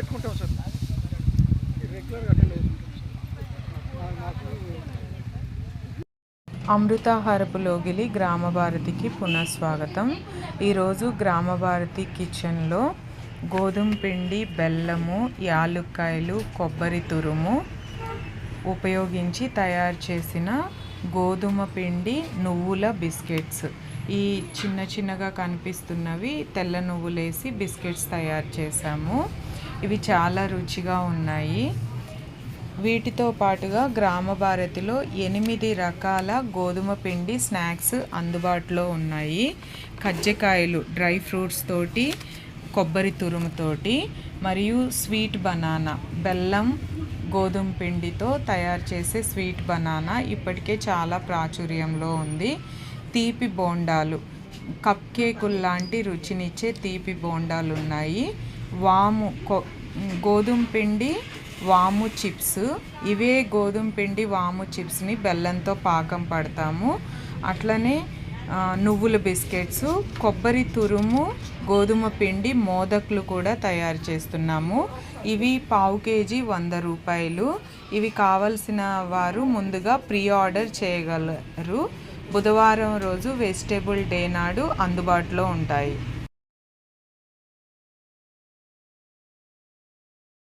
పెట్టుకుంటాం సార్. రెగ్యులర్గా attend అవుతుంటాం sir. అమృతాహారపు లోగిలి గ్రామభారతికి పునఃస్వాగతం. ఈరోజు గ్రామభారతి కిచెన్లో గోధుమ పిండి బెల్లము యాలుక్కాయలు కొబ్బరి తురుము ఉపయోగించి తయారు చేసిన గోధుమ పిండి నువ్వుల బిస్కెట్స్. ఈ చిన్న చిన్నగా కనిపిస్తున్నవి తెల్ల నువ్వులేసి బిస్కెట్స్ తయారు చేసాము ఇవి చాలా రుచిగా ఉన్నాయి. వీటితో పాటుగా గ్రామ భారతిలో ఎనిమిది రకాల గోధుమ పిండి స్నాక్స్ అందుబాటులో ఉన్నాయి. కజ్జికాయలు డ్రై ఫ్రూట్స్ తోటి కొబ్బరి తురుముతోటి మరియు స్వీట్ బనానా. బెల్లం గోధుమ పిండితో తయారు చేసే స్వీట్ బనానా ఇప్పటికే చాలా ప్రాచుర్యంలో ఉంది. తీపి బోండాలు. కప్ కేకులు లాంటి రుచినిచ్చే తీపి బోండాలు ఉన్నాయి వాము కొ- గోధుమ పిండి వాము చిప్స్. ఇవే గోధుమ పిండి వాము చిప్స్ని బెల్లంతో పాకం పడతాము. అట్లనే నువ్వుల బిస్కెట్స్ కొబ్బరి తురుము గోధుమ పిండి మోదకులు కూడా తయారు చేస్తున్నాము. ఇవి పావు కేజీ వంద రూపాయలు. ఇవి కావలసిన వారు ముందుగా ప్రీ ఆర్డర్ చేయగలరు. బుధవారం రోజు వెజిటేబుల్ డే నాడు అందుబాటులో ఉంటాయి.